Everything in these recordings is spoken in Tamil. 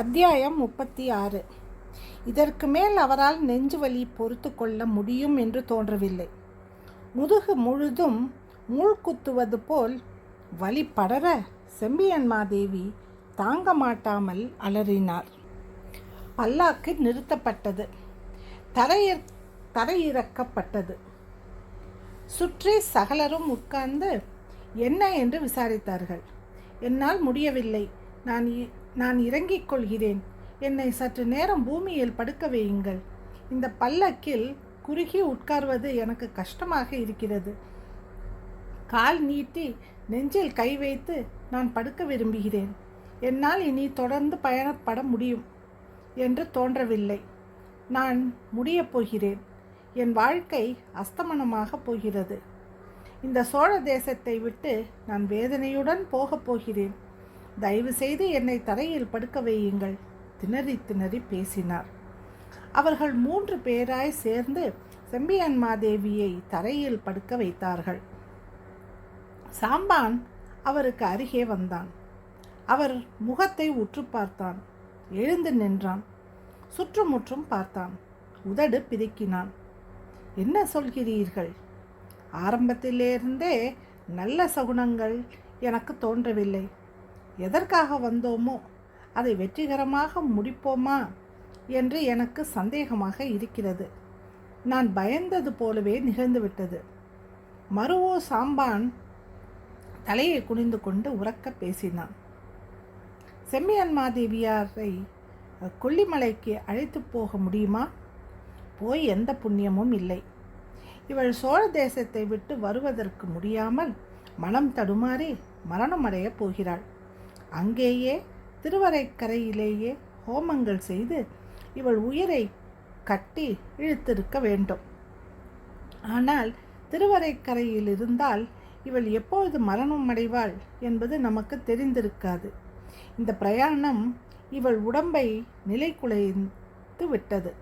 அத்தியாயம் முப்பத்தி ஆறு. இதற்கு மேல் அவரால் நெஞ்சு வலி பொறுத்து கொள்ள முடியும் என்று தோன்றவில்லை. முதுகு முழுதும் மூழ்குத்துவது போல் வலி படர செம்பியன்மாதேவி தாங்க மாட்டாமல் அலறினார். பல்லாக்கு நிறுத்தப்பட்டது. தரையிற் தரையிறக்கப்பட்டது. சுற்றி சகலரும் உட்கார்ந்து என்ன என்று விசாரித்தார்கள். என்னால் முடியவில்லை. நான் நான் இறங்கிக் கொள்கிறேன். என்னை சற்று நேரம் பூமியில் படுக்க வையுங்கள். இந்த பல்லக்கில் குறுகி உட்கார்வது எனக்கு கஷ்டமாக இருக்கிறது. கால் நீட்டி நெஞ்சில் கை வைத்து நான் படுக்க விரும்புகிறேன். என்னால் இனி தொடர்ந்து பயணப்பட முடியும் என்று தோன்றவில்லை. நான் முடியப் போகிறேன். என் வாழ்க்கை அஸ்தமனமாக போகிறது. இந்த சோழ தேசத்தை விட்டு நான் வேதனையுடன் போகப் போகிறேன். தயவு செய்து என்னை தரையில் படுக்க வையுங்கள் திணறி திணறி பேசினார். அவர்கள் மூன்று பேராய் சேர்ந்து செம்பியன்மாதேவியை தரையில் படுக்க வைத்தார்கள். சாம்பான் அவருக்கு அருகே வந்தான். அவர் முகத்தை உற்று பார்த்தான். எழுந்து நின்றான். சுற்றுமுற்றும் பார்த்தான். உதடு பிதுக்கினான். என்ன சொல்கிறீர்கள்? ஆரம்பத்திலிருந்தே நல்ல சகுனங்கள் எனக்கு தோன்றவில்லை. எதற்காக வந்தோமோ அதை வெற்றிகரமாக முடிப்போமா என்று எனக்கு சந்தேகமாக இருக்கிறது. நான் பயந்தது போலவே நிகழ்ந்துவிட்டது மருவோ சாம்பான் தலையை குனிந்து கொண்டு உறக்க பேசினான். செம்மியன்மாதேவியாரை கொல்லிமலைக்கு அழைத்து போக முடியுமா? போய் எந்த புண்ணியமும் இல்லை. இவள் சோழ தேசத்தை விட்டு வருவதற்கு முடியாமல் மனம் தடுமாறி மரணமடையப் போகிறாள். அங்கேயே திருவரைக்கரையிலேயே ஹோமங்கள் செய்து இவள் உயிரை கட்டி இழுத்திருக்க வேண்டும். ஆனால் திருவரைக்கரையில் இருந்தால் இவள் எப்பொழுது மரணம் அடைவாள் என்பது நமக்கு தெரிந்திருக்காது. இந்த பிரயாணம் இவள் உடம்பை நிலைகுலைந்து விட்டது.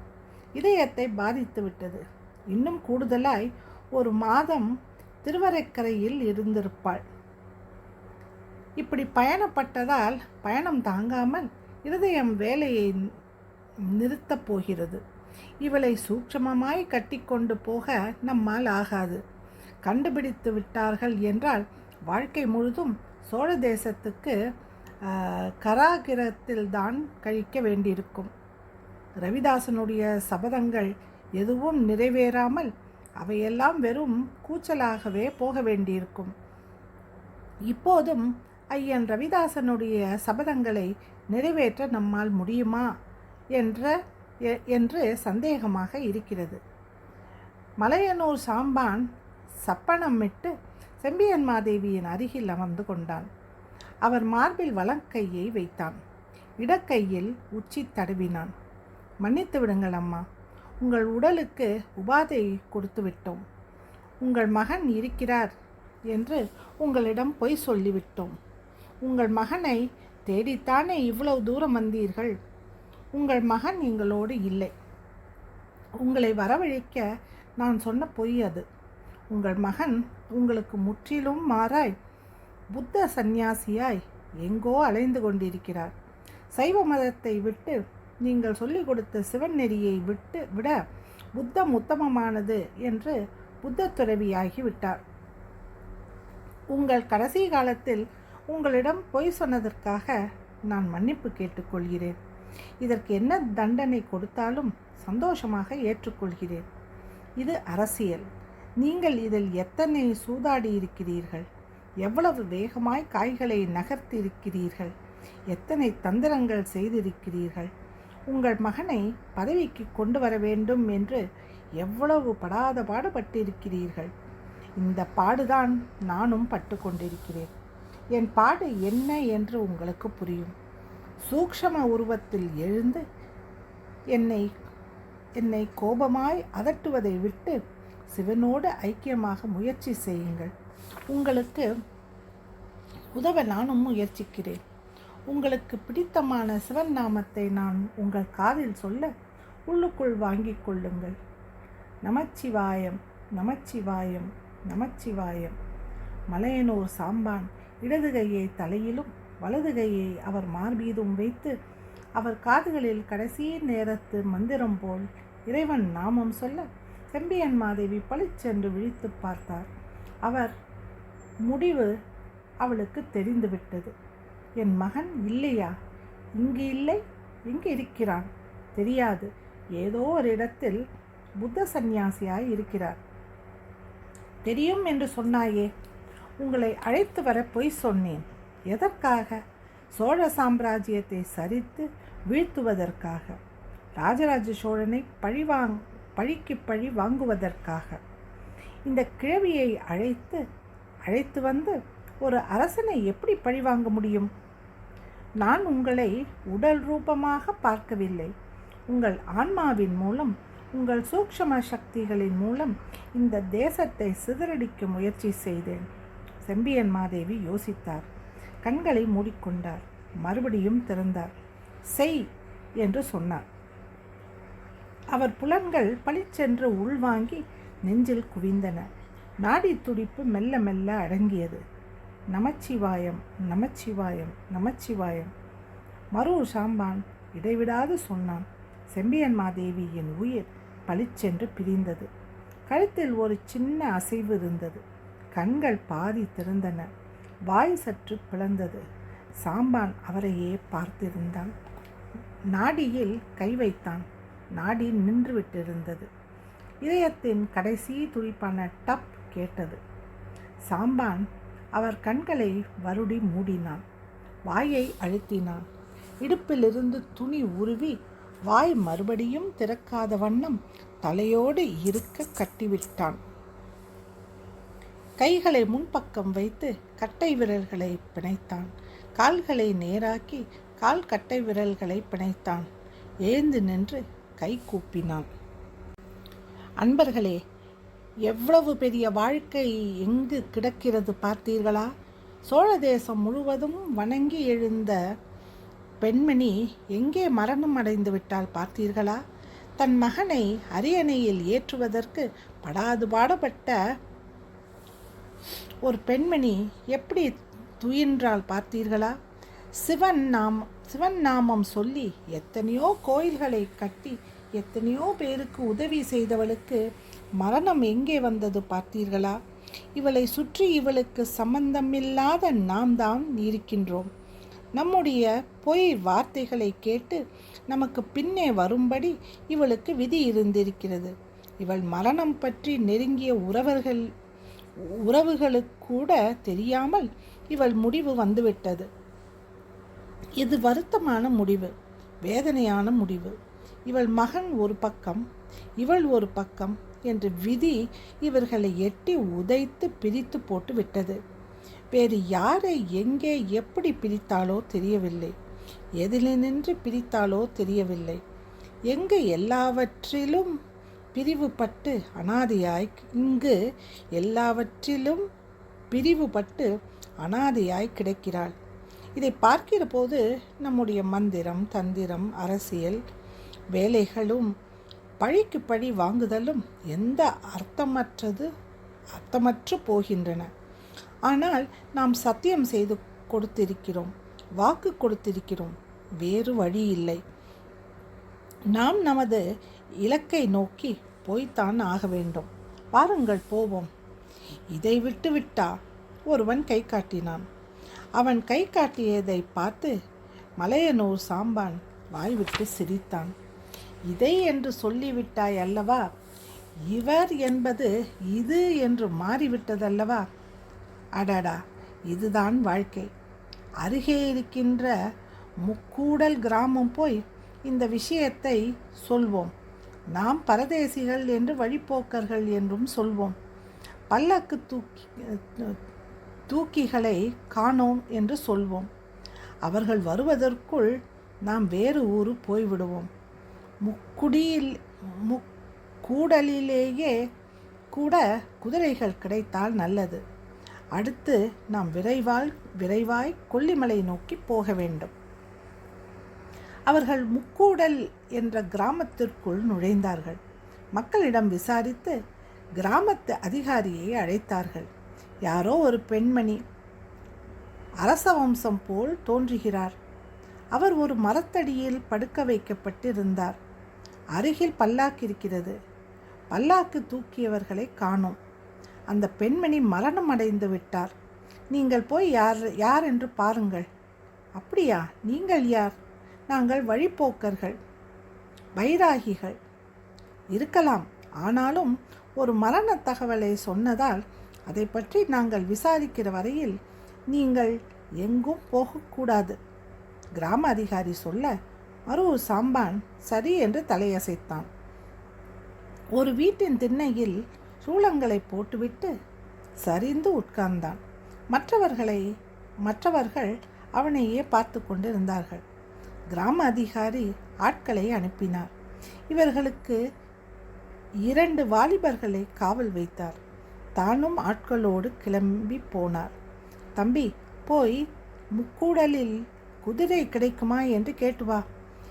இதயத்தை பாதித்து விட்டது. இன்னும் கூடுதலாய் ஒரு மாதம் திருவரைக்கரையில் இருந்திருப்பாள். இப்படி பயணப்பட்டதால் பயணம் தாங்காமல் இருதயம் வேலையை நிறுத்தப் போகிறது. இவளை சூட்சமமாய் கட்டிக்கொண்டு போக நம்மால் ஆகாது. கண்டுபிடித்து விட்டார்கள் என்றால் வாழ்க்கை முழுதும் சோழ தேசத்துக்கு கராகிரத்தில்தான் கழிக்க வேண்டியிருக்கும். ரவிதாசனுடைய சபதங்கள் எதுவும் நிறைவேறாமல் அவையெல்லாம் வெறும் கூச்சலாகவே போக வேண்டியிருக்கும். இப்போதும் ஐயன் ரவிதாசனுடைய சபதங்களை நிறைவேற்ற நம்மால் முடியுமா என்ற என்று சந்தேகமாக இருக்கிறது. மலையனூர் சாம்பான் சப்பனமிட்டு செம்பியன்மாதேவியின் அருகில் அமர்ந்து கொண்டான். அவர் மார்பில் வலங்கையை வைத்தான். இடக்கையில் உச்சி தடவினான். மன்னித்து விடுங்கள் அம்மா உங்கள் உடலுக்கு உபாதை கொடுத்து விட்டோம். உங்கள் மகன் இருக்கிறார் என்று உங்களிடம் பொய் சொல்லிவிட்டோம். உங்கள் மகனை தேடித்தானே இவ்வளவு தூரம் வந்தீர்கள்? உங்கள் மகன் எங்களோடு இல்லை. உங்களை வரவழைக்க நான் சொன்ன பொய் அது. உங்கள் மகன் உங்களுக்கு முற்றிலும் மாறாய். புத்த சந்நியாசியாய் எங்கோ அலைந்து கொண்டிருக்கிறார். சைவ மதத்தை விட்டு நீங்கள் சொல்லிக் கொடுத்த சிவன் நெறியை விட்டு விட புத்தம் உத்தமமானது என்று புத்த துறவியாகி விட்டார் உங்கள் கடைசி காலத்தில் உங்களிடம் பொய் சொன்னதற்காக நான் மன்னிப்பு கேட்டுக்கொள்கிறேன். இதற்கு என்ன தண்டனை கொடுத்தாலும் சந்தோஷமாக ஏற்றுக்கொள்கிறேன். இது அரசியல். நீங்கள் இதில் எத்தனை சூதாடி இருக்கிறீர்கள்? எவ்வளவு வேகமாய் காய்களை நகர்த்தி இருக்கிறீர்கள் எத்தனை தந்திரங்கள் செய்திருக்கிறீர்கள்? உங்கள் மகனை பதவிக்கு கொண்டு வர வேண்டும் என்று எவ்வளவு படாத பாடுபட்டிருக்கிறீர்கள் இந்த பாடுதான் நானும் பட்டு கொண்டிருக்கிறேன் என் பாடு என்ன என்று உங்களுக்கு புரியும். சூக்ஷம உருவத்தில் எழுந்து என்னை என்னை கோபமாய் அதட்டுவதை விட்டு சிவனோடு ஐக்கியமாக முயற்சி செய்யுங்கள். உங்களுக்கு உதவ நானும் முயற்சிக்கிறேன். உங்களுக்கு பிடித்தமான சிவன் நாமத்தை நான் உங்கள் காதில் சொல்ல உள்ளுக்குள் வாங்கிக் கொள்ளுங்கள். நமச்சிவாயம் நமச்சிவாயம் நமச்சிவாயம். மலையனூர் சாம்பான் இடது கையை தலையிலும் வலது கையை அவர் மார்பீதும் வைத்து அவர் காதுகளில் கடைசி நேரத்து மந்திரம் போல் இறைவன் நாமம் சொல்ல செம்பியன் மாதேவி பளிச்சென்று விழித்து பார்த்தார். அவர் முடிவு அவளுக்கு தெரிந்துவிட்டது. என் மகன் இல்லையா? இங்கு இல்லை எங்கே இருக்கிறான். தெரியாது. ஏதோ ஒரு இடத்தில் புத்த சந்நியாசியாய் இருக்கிறார். தெரியும் என்று சொன்னாயே. உங்களை அழைத்து வர பொய் சொன்னேன். எதற்காக? சோழ சாம்ராஜ்யத்தை சரித்து வீழ்த்துவதற்காக. ராஜராஜ சோழனை பழிவாங் பழிக்கு பழி வாங்குவதற்காக. இந்த கிழவியை அழைத்து அழைத்து வந்து ஒரு அரசனை எப்படி பழி வாங்க முடியும்? நான் உங்களை உடல் ரூபமாக பார்க்கவில்லை. உங்கள் ஆன்மாவின் மூலம் உங்கள் சூக்ஷம சக்திகளின் மூலம் இந்த தேசத்தை சிதறடிக்க முயற்சி செய்தேன். செம்பியன் மாதேவி யோசித்தார். கண்களை மூடிக்கொண்டார். மறுபடியும் திறந்தார். செய் என்று சொன்னார். அவர் புலன்கள் பளிச்சென்று உள்வாங்கி நெஞ்சில் குவிந்தன. நாடி துடிப்பு மெல்ல மெல்ல அடங்கியது. நமச்சிவாயம் நமச்சிவாயம் நமச்சிவாயம் மறு சாம்பான் இடைவிடாது சொன்னான். செம்பியன் மாதேவி என் உயிர் பளிச்சென்று பிரிந்தது. கழுத்தில் ஒரு சின்ன அசைவு இருந்தது. கண்கள் பாதி திறந்தன. வாய் சற்று பிளந்தது. சாம்பான் அவரையே பார்த்திருந்தான். நாடியில் கை வைத்தான். நாடி நின்றுவிட்டிருந்தது. இதயத்தின் கடைசி துடிப்பான டப் கேட்டது. சாம்பான் அவர் கண்களை வருடி மூடினான். வாயை அழுத்தினான். இடுப்பிலிருந்து துணி உருவி வாய் மறுபடியும் திறக்காத வண்ணம் தலையோடு இருக்க கட்டிவிட்டான். கைகளை முன்பக்கம் வைத்து கட்டை விரல்களை பிணைத்தான். கால்களை நேராக்கி கால் கட்டை விரல்களை பிணைத்தான். எழுந்து நின்று கை கூப்பினான். அன்பர்களே எவ்வளவு பெரிய வாழ்க்கை எங்கு கிடக்கிறது பார்த்தீர்களா? சோழ தேசம் முழுவதும் வணங்கி எழுந்த பெண்மணி எங்கே மரணம் அடைந்து விட்டால் பார்த்தீர்களா? தன் மகனை அரியணையில் ஏற்றுவதற்கு படாது பாடப்பட்ட ஒரு பெண்மணி எப்படி துயின்றால் பார்த்தீர்களா? சிவன் நாம் சிவன் நாமம் சொல்லி எத்தனையோ கோயில்களை கட்டி எத்தனையோ பேருக்கு உதவி செய்தவளுக்கு மரணம் எங்கே வந்தது பார்த்தீர்களா? இவளை சுற்றி இவளுக்கு சம்பந்தமில்லாத நாம் தான் இருக்கின்றோம். நம்முடைய பொய் வார்த்தைகளை கேட்டு நமக்கு பின்னே வரும்படி இவளுக்கு விதி இருந்திருக்கிறது. இவள் மரணம் பற்றி நெருங்கிய உறவர்கள் உறவுகளுக்கு கூட தெரியாமல் இவள் முடிவு வந்துவிட்டது. இது வருத்தமான முடிவு வேதனையான முடிவு. இவள் மகன் ஒரு பக்கம் இவள் ஒரு பக்கம் என்று விதி இவர்களை எட்டி உதைத்து பிரித்து போட்டு விட்டது. வேறு யாரை எங்கே எப்படி பிரித்தாலோ தெரியவில்லை. எதில் நின்று பிரித்தாலோ தெரியவில்லை. எங்கு எல்லாவற்றிலும் பிரிவுபட்டு அனாதையாய் இங்கு எல்லாவற்றிலும் பிரிவுபட்டு அனாதியாய் கிடைக்கிறாள். இதை பார்க்கிற போது நம்முடைய மந்திரம் தந்திரம் அரசியல் வேலைகளும் பழிக்கு பழி வாங்குதலும் எந்த அர்த்தமற்றது அர்த்தமற்று போகின்றன. ஆனால் நாம் சத்தியம் செய்து கொடுத்திருக்கிறோம் வாக்கு கொடுத்திருக்கிறோம் வேறு வழி இல்லை நாம் நமது இலக்கை நோக்கி போய்த்தான் ஆக வேண்டும். வாருங்கள் போவோம். இதை விட்டுவிட்டா? ஒருவன் கை காட்டினான். அவன் கை காட்டியதை பார்த்து மலையனூர் சாம்பான் வாய்விட்டு சிரித்தான். இதை என்று சொல்லிவிட்டாய் அல்லவா? இவர் என்பது இது என்று மாறிவிட்டதல்லவா? அடடா இதுதான் வாழ்க்கை. அருகே இருக்கின்ற முக்கூடல் கிராமம் போய் இந்த விஷயத்தை சொல்வோம். நாம் பரதேசிகள் என்று வழிப்போக்கர்கள் என்றும் சொல்வோம். பல்லக்கு தூக்கி தூக்கிகளை காணோம் என்று சொல்வோம். அவர்கள் வருவதற்குள் நாம் வேறு ஊர் போய்விடுவோம். முக்குடியில் முக்கூடலிலேயே கூட குதிரைகள் கிடைத்தால் நல்லது. அடுத்து நாம் விரைவால் விரைவாய் கொல்லிமலை நோக்கி போக வேண்டும். அவர்கள் முக்கூடல் என்ற கிராமத்திற்குள் நுழைந்தார்கள். மக்களிடம் விசாரித்து கிராமத்து அதிகாரியை அழைத்தார்கள். யாரோ ஒரு பெண்மணி அரச வம்சம் போல் தோன்றுகிறார். அவர் ஒரு மரத்தடியில் படுக்க வைக்கப்பட்டிருந்தார். அருகில் பல்லாக்கு இருக்கிறது. பல்லாக்கு தூக்கியவர்களை காணோம். அந்த பெண்மணி மரணம் அடைந்து விட்டார். நீங்கள் போய் யார் யார் என்று பாருங்கள். அப்படியா? நீங்கள் யார்? நாங்கள் வழிப்போக்கர்கள் வைராகிகள் இருக்கலாம். ஆனாலும் ஒரு மரண தகவலை சொன்னதால் அதை பற்றி நாங்கள் விசாரிக்கிற வரையில் நீங்கள் எங்கும் போகக்கூடாது கிராம அதிகாரி சொல்ல மரு சாம்பான் சரி என்று தலையசைத்தான். ஒரு வீட்டின் திண்ணையில் சூளங்களை போட்டுவிட்டு சரிந்து உட்கார்ந்தான். மற்றவர்களை மற்றவர்கள் அவனையே பார்த்து கொண்டிருந்தார்கள். கிராம அதிகாரி ஆட்களை அனுப்பினார். இவர்களுக்கு இரண்டு வாலிபர்களை காவல் வைத்தார். தானும் ஆட்களோடு கிளம்பி போனார். தம்பி போய் முக்கூடலில் குதிரை கிடைக்குமா என்று கேட்டு வா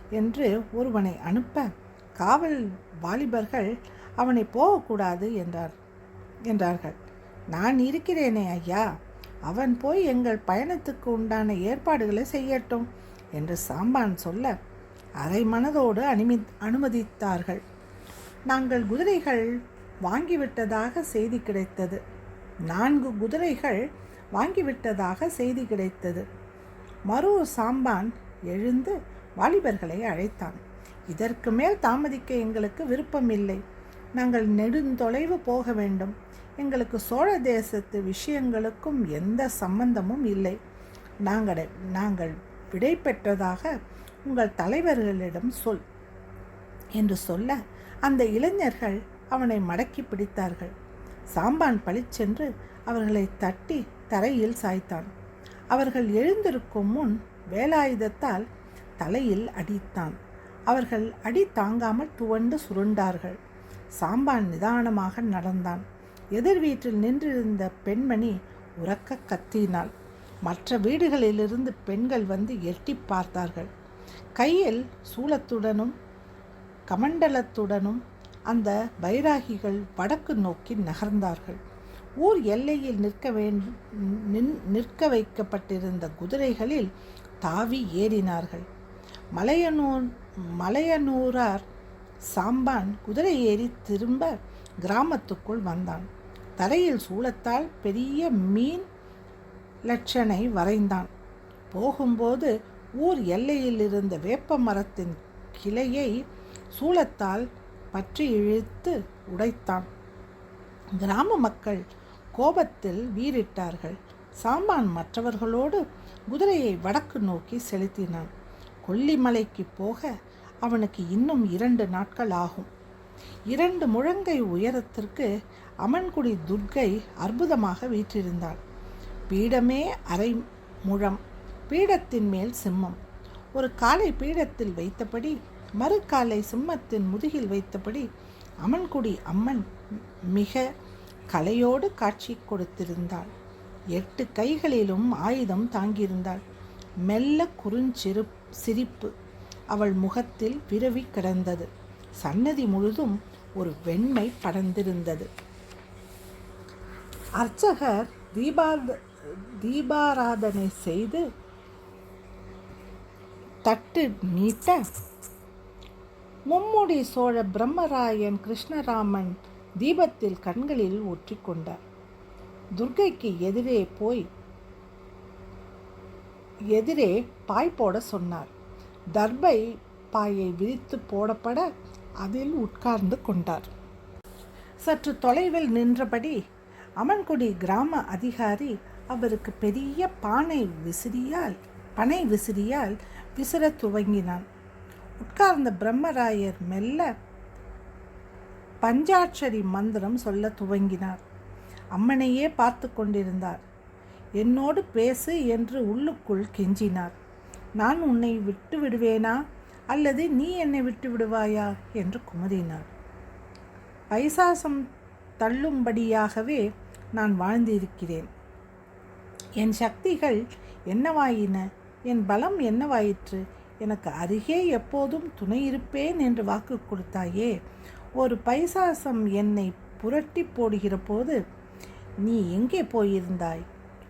என்று ஒருவனை அனுப்ப காவல் வாலிபர்கள் அவனை போகக்கூடாது என்றார் என்றார்கள். நான் இருக்கிறேனே ஐயா. அவன் போய் எங்கள் பயணத்துக்கு உண்டான ஏற்பாடுகளை செய்யட்டும். என்று சாம்பான் சொல்ல அரை மனதோடு அனுமி அனுமதித்தார்கள். நாங்கள் குதிரைகள் வாங்கிவிட்டதாக செய்தி கிடைத்தது. நான்கு குதிரைகள் வாங்கிவிட்டதாக செய்தி கிடைத்தது. மறு சாம்பான் எழுந்து வாலிபர்களை அழைத்தான். இதற்கு மேல் தாமதிக்க எங்களுக்கு விருப்பமில்லை. நாங்கள் நெடுந்தொலைவு போக வேண்டும். எங்களுக்கு சோழ தேசத்து விஷயங்களுக்கும் எந்த சம்பந்தமும் இல்லை. நாங்கள் நாங்கள் விடை பெற்றதாக உங்கள் தலைவர்களிடம் சொல் என்று சொல்ல அந்த இளைஞர்கள் அவனை மடக்கி பிடித்தார்கள். சாம்பான் பளிச்சென்று அவர்களை தட்டி தரையில் சாய்த்தான். அவர்கள் எழுந்திருக்கும் முன் வேலாயுதத்தால் தலையில் அடித்தான். அவர்கள் அடி தாங்காமல் துவண்டு சுருண்டார்கள். சாம்பான் நிதானமாக நடந்தான். எதிர் வீட்டில் நின்றிருந்த பெண்மணி உறக்க கத்தினாள். மற்ற வீடுகளிலிருந்து பெண்கள் வந்து எட்டி பார்த்தார்கள். கையில் சூலத்துடனும் கமண்டலத்துடனும் அந்த பைராகிகள் வடக்கு நோக்கி நகர்ந்தார்கள். ஊர் எல்லையில் நிற்க நின் நிற்க வைக்கப்பட்டிருந்த குதிரைகளில் தாவி ஏறினார்கள். மலையனூர் மலையனூரார் சாம்பான் குதிரை ஏறி திரும்ப கிராமத்துக்குள் வந்தான். தரையில் சூளத்தால் பெரிய மீன் லட்சனை வரைந்தான். போகும்போது ஊர் எல்லையில் இருந்த வேப்ப மரத்தின் கிளையை சூளத்தால் பற்றி இழுத்து உடைத்தான். கிராம மக்கள் கோபத்தில் வீறிட்டார்கள். சாம்பான் மற்றவர்களோடு குதிரையை வடக்கு நோக்கி செலுத்தினான். கொல்லிமலைக்கு போக அவனுக்கு இன்னும் இரண்டு நாட்கள் ஆகும். இரண்டு முழங்கை உயரத்திற்கு அமன்குடி துர்க்கை அற்புதமாக வீற்றிருந்தாள் பீடமே அரை முழம் பீடத்தின் மேல் சிம்மம். ஒரு காலை பீடத்தில் வைத்தபடி மறு காலை சிம்மத்தின் முதுகில் வைத்தபடி அமன்குடி அம்மன் மிக கலையோடு காட்சி கொடுத்திருந்தாள். எட்டு கைகளிலும் ஆயுதம் தாங்கியிருந்தாள். மெல்ல குறுஞ்சிறு சிரிப்பு அவள் முகத்தில் விரவி கிடந்தது. சன்னதி முழுதும் ஒரு வெண்மை படர்ந்திருந்தது. அர்ச்சகர் தீபாத தீபாராதனை செய்து தட்டு நீட்ட மும்முடி சோழ பிரம்மராயன் கிருஷ்ணராமன் தீபத்தில் கண்களில் ஒற்றிக்கொண்டார் துர்கைக்கு எதிரே போய் எதிரே பாய் போட சொன்னார். தர்பை பாயை விரித்து போடப்பட அதில் உட்கார்ந்து கொண்டார். சற்று தொலைவில் நின்றபடி அமன்குடி கிராம அதிகாரி அவருக்கு பெரிய பானை விசிறியால் பனை விசிறியால் விசிற துவங்கினான். உட்கார்ந்த பிரம்மராயர் மெல்ல பஞ்சாட்சரி மந்திரம் சொல்ல துவங்கினார். அம்மனையே பார்த்து கொண்டிருந்தார். என்னோடு பேசு என்று உள்ளுக்குள் கெஞ்சினார். நான் உன்னை விட்டு விடுவேனா? அல்லது நீ என்னை விட்டு விடுவாயா? என்று குமரினார் பைசாசம் தள்ளும்படியாகவே நான் வாழ்ந்திருக்கிறேன். என் சக்திகள் என்னவாயின? என் பலம் என்னவாயிற்று? எனக்கு அருகே எப்போதும் துணை இருப்பேன் என்று வாக்கு கொடுத்தாயே. ஒரு பைசாசம் என்னை புரட்டி போடுகிற போது நீ எங்கே போயிருந்தாய்?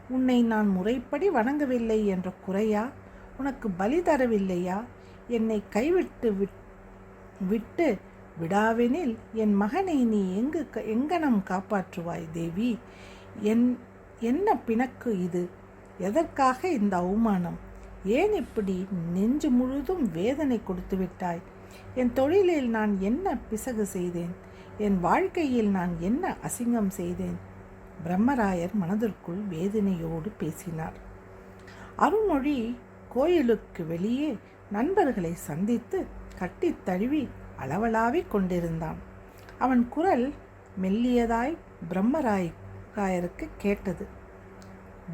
உன்னை நான் முறைப்படி வணங்கவில்லை என்ற குறையா? உனக்கு பலி தரவில்லையா? என்னை கைவிட்டு விட் விட்டு விடாவெனில் என் மகனை நீ எங்கு க- எங்கனம் காப்பாற்றுவாய் தேவி? என் என்ன பிணக்கு இது? எதற்காக இந்த அவமானம்? ஏன் இப்படி நெஞ்சு முழுதும் வேதனை கொடுத்து விட்டாய்? என் தொழிலில் நான் என்ன பிசகு செய்தேன்? என் வாழ்க்கையில் நான் என்ன அசிங்கம் செய்தேன்? பிரம்மராயர் மனதிற்குள் வேதனையோடு பேசினார். அருள்மொழி கோயிலுக்கு வெளியே நண்பர்களை சந்தித்து கட்டித் தழுவி அளவலாவிக் கொண்டிருந்தான். அவன் குரல் மெல்லியதாய் பிரம்மராய்க்கு ராயருக்கு கேட்டது.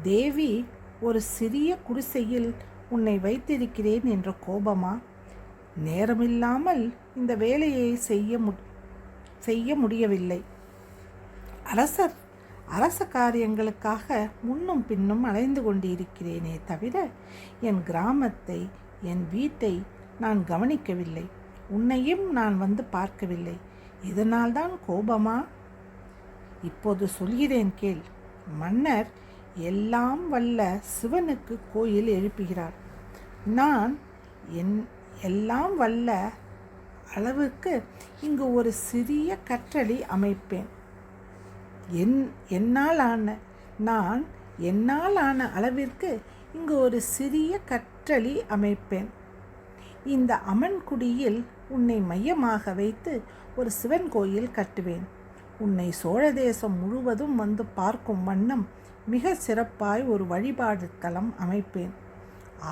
தேவி ஒரு சிறிய குடிசையில் உன்னை வைத்திருக்கிறேன் என்ற கோபமா? நேரமில்லாமல் இந்த வேலையை செய்ய மு செய்ய முடியவில்லை. அரசர் அரச காரியங்களுக்காக முன்னும் பின்னும் அலைந்து கொண்டிருக்கிறேனே தவிர என் கிராமத்தை என் வீட்டை நான் கவனிக்கவில்லை. உன்னையும் நான் வந்து பார்க்கவில்லை. இதனால்தான் கோபமா? இப்போது சொல்கிறேன் கேள். மன்னர் எல்லாம் வல்ல சிவனுக்கு கோயில் எழுப்புகிறார். நான் என் எல்லாம் வல்ல அளவுக்கு இங்கு ஒரு சிறிய கற்றளி அமைப்பேன். என் என்னால் ஆன நான் என்னால் ஆன அளவிற்கு இங்கு ஒரு சிறிய கற்றளி அமைப்பேன். இந்த அமன்குடியில் உன்னை மையமாக வைத்து ஒரு சிவன் கோயில் கட்டுவேன். உன்னை சோழ தேசம் முழுவதும் வந்து பார்க்கும் வண்ணம் மிக சிறப்பாய் ஒரு வழிபாடு தலம் அமைப்பேன்.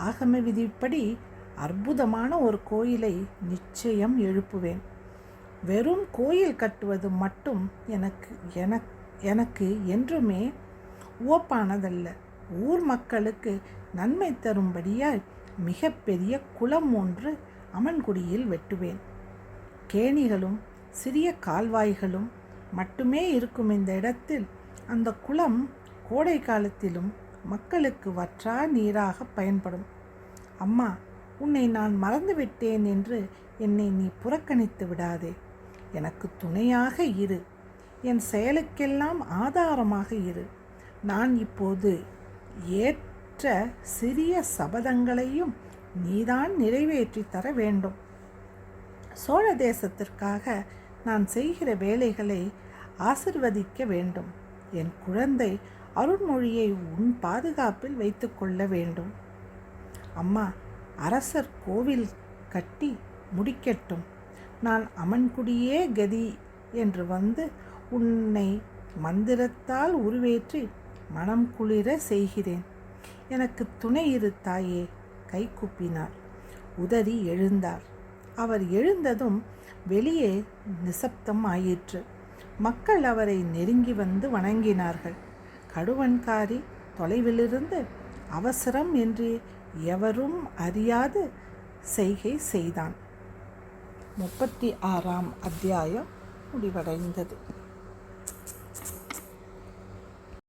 ஆகம விதிப்படி அற்புதமான ஒரு கோயிலை நிச்சயம் எழுப்புவேன். வெறும் கோயில் கட்டுவது மட்டும் எனக்கு எனக்கு எனக்கு என்றுமே உவப்பானதல்ல. ஊர் மக்களுக்கு நன்மை தரும்படியாய் மிகப்பெரிய குளம் ஒன்று அமன்குடியில் வெட்டுவேன். கேணிகளும் சிறிய கால்வாய்களும் மட்டுமே இருக்கும் இந்த இடத்தில். அந்த குளம் கோடை காலத்திலும் மக்களுக்கு வற்றா நீராக பயன்படும். அம்மா உன்னை நான் மறந்துவிட்டேன் என்று என்னை நீ புறக்கணித்து விடாதே. எனக்கு துணையாக இரு. என் செயலுக்கெல்லாம் ஆதாரமாக இரு. நான் இப்போது ஏற்ற சிறிய சபதங்களையும் நீதான் நிறைவேற்றி தர வேண்டும். சோழ தேசத்திற்காக நான் செய்கிற வேலைகளை ஆசிர்வதிக்க வேண்டும். என் குழந்தை அருண்மொழியை உன் பாதுகாப்பில் வைத்துக்கொள்ள வேண்டும். அம்மா அரசர் கோவில் கட்டி முடிக்கட்டும். நான் அமன்குடியே கதி என்று வந்து உன்னை மந்திரத்தால் உருவேற்றி மனம் குளிர செய்கிறேன். எனக்கு துணை இரு தாயே கை கூப்பினார். உதறி எழுந்தார். அவர் எழுந்ததும் வெளியே நிசப்தம் ஆயிற்று. மக்கள் அவரை நெருங்கி வந்து வணங்கினார்கள். கடுவன்காரி தொலைவிலிருந்து அவசரம் என்று எவரும் அறியாது செய்கை செய்தான். முப்பத்தி ஆறாம் அத்தியாயம் முடிவடைந்தது.